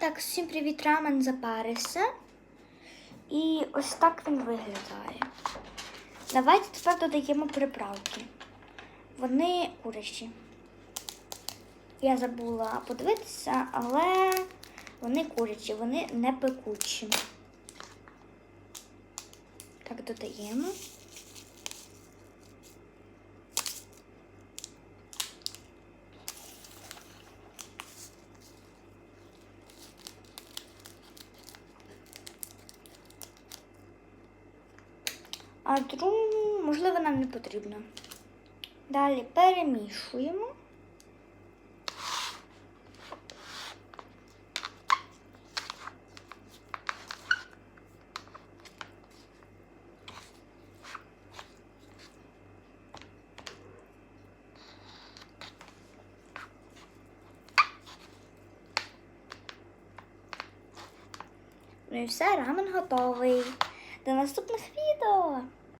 Так, всім привіт, рамен запарився. І ось так він виглядає. Давайте тепер додаємо приправки. Вони курячі. Я забула подивитися, але вони курячі, вони не пекучі. Так, додаємо. А другу, можливо, нам не потрібно. Далі перемішуємо. Ну і все, рамен готовий. До наступних відео!